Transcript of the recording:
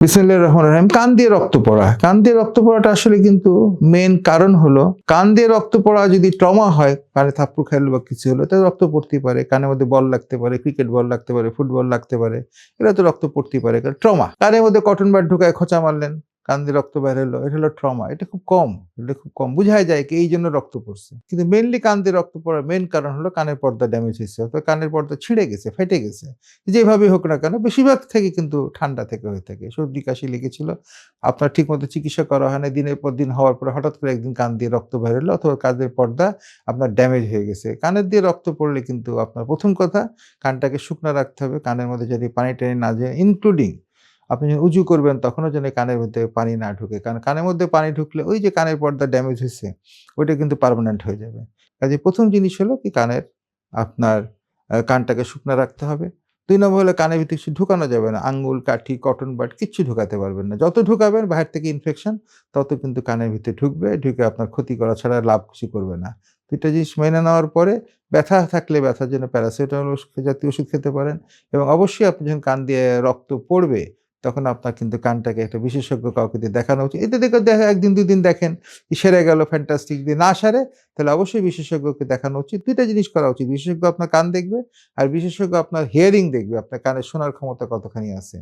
বিসমিল্লাহ রহমান রহিম, কান দিয়ে রক্ত পড়া। কান দিয়ে রক্ত পড়াটা আসলে কিন্তু মেন কারণ হলো, কান দিয়ে রক্ত পড়া যদি ট্রমা হয়, কানে থাপ্পড় খাইলো বা কিছু হলো, তাহলে রক্ত পড়তে পারে। কানের মধ্যে বল লাগতে পারে, ক্রিকেট বল লাগতে পারে, ফুটবল লাগতে পারে এরা তো রক্ত পড়তে পারে ট্রমা। কানের মধ্যে কটন বার ঢুকায় খোঁচা মারলেন কান দিয়ে রক্ত বের হলো, এটা হলো ট্রমা এটা খুব কম, এটা খুব কম। বুঝাই যায় কি এই জন্য রক্ত পড়ছে। কিন্তু মেনলি কান দিয়ে রক্ত পড়ার মেন কারণ হলো কানের পর্দা ড্যামেজ হয়েছে অথবা কানের পর্দা ছিঁড়ে গেছে, ফেটে গেছে। যেভাবে হোক না কেন, বেশিরভাগ থেকে কিন্তু ঠান্ডা থেকে হয়ে থাকে। সর্দি, কাশি লেগেছিল, আপনার ঠিকমতো চিকিৎসা করা হয় না দিনের পর দিন হওয়ার পরে হঠাৎ করে একদিন কান দিয়ে রক্ত বের হলো, অথবা কানের পর্দা আপনার ড্যামেজ হয়ে গেছে। কানের দিয়ে রক্ত পড়লে কিন্তু আপনার প্রথম কথা, কানটাকে শুকনো রাখতে হবে, কানের মধ্যে যদি পানি টানি না যায় ইনক্লুডিং আপনি যখন উজু করবেন, তখনও যেন কানের মধ্যে পানি না ঢুকে। কারণ কানের মধ্যে পানি ঢুকলে ওই যে কানের পর্দা ড্যামেজ হয়েছে ওইটা কিন্তু পারমানেন্ট হয়ে যাবে। কাজে প্রথম জিনিস হলো কি, কানের আপনার কানটাকে শুকনো রাখতে হবে। দুই নম্বর হলে কানের ভিতরে কিছু ঢুকানো যাবে না। আঙ্গুল, কাঠি কটন বাট কিচ্ছু ঢুকাতে পারবেন না। যত ঢুকাবেন বাহির থেকে ইনফেকশন তত কিন্তু কানের ভিতরে ঢুকবে, ঢুকে আপনার ক্ষতি করা ছাড়া লাভ কিছু করবে না। দুইটা জিনিস মেনে নেওয়ার পরে ব্যথা থাকলে ব্যথার জন্য প্যারাসিটামল জাতীয় ওষুধ খেতে পারেন। এবং অবশ্যই আপনি যখন কান দিয়ে রক্ত পড়বে তখন আপনার কিন্তু কানটাকে একটা বিশেষজ্ঞ কাউকে দিয়ে দেখানো উচিত। এতে দেখে দেখ একদিন, দুই দিন দেখেন, কি সেরে গেল ফ্যান্টাস্টিক দিয়ে না সারে, তাহলে অবশ্যই বিশেষজ্ঞকে দেখানো উচিত। দুইটা জিনিস করা উচিত, বিশেষজ্ঞ আপনার কান দেখবে আর বিশেষজ্ঞ আপনার হিয়ারিং দেখবে, আপনার কানে শোনার ক্ষমতা কতখানি আছে।